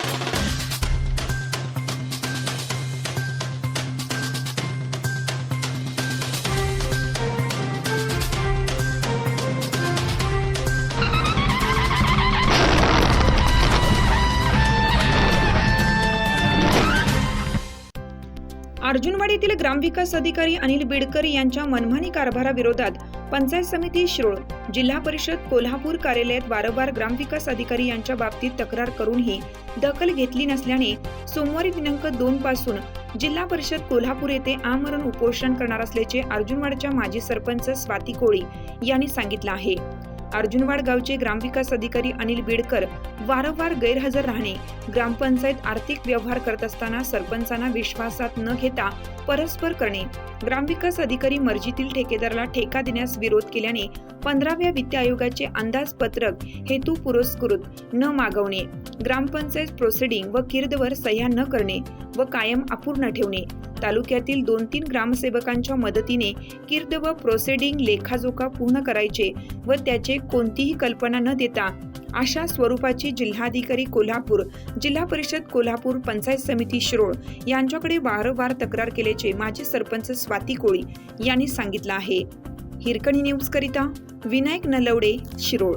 अर्जुनवाडी अर्जुनवाडीतील ग्रामविकास अधिकारी अनिल बिडकर यांच्या मनमानी कारभाराविरोधात पंचायत समिती शिरोळ जिल्हा परिषद कोल्हापूर कार्यालयात वारंवार ग्रामविकास अधिकारी यांच्या बाबतीत तक्रार करूनही दखल घेतली नसल्याने सोमवारी दिनांक दोन पासून जिल्हा परिषद कोल्हापूर येथे आमरण उपोषण करणार असल्याचे अर्जुनवाडच्या माजी सरपंच स्वाती कोळी यांनी सांगितलं आहे. अर्जुनवाड गावचे ग्रामविकास अधिकारी अनिल बिडकर वारंवार गैरहजर राहणे ग्रामपंचायत आर्थिक व्यवहार करत असताना सरपंचांना विश्वासात न घेता परस्पर करणे ग्रामविकास अधिकारी मर्जीतील ठेकेदाराला ठेका देण्यास विरोध केल्याने पंधराव्या वित्त आयोगाचे अंदाजपत्रक हेतू पुरस्कृत न मागवणे ग्रामपंचायत प्रोसिडिंग व किर्दवर सह्या न करणे व कायम अपूर्ण ठेवणे. तालुक्यातील दोन तीन ग्रामसेवकांच्या मदतीने किर्द व प्रोसेडिंग लेखाजोखा पूर्ण करायचे व त्याचे कोणतीही कल्पना न देता अशा स्वरूपाची जिल्हाधिकारी कोल्हापूर जिल्हा परिषद कोल्हापूर पंचायत समिती शिरोळ यांच्याकडे वारंवार तक्रार केल्याचे माजी सरपंच स्वाती कोळी यांनी सांगितलं आहे. हिरकणी न्यूज करिता विनायक नलवडे शिरोळ.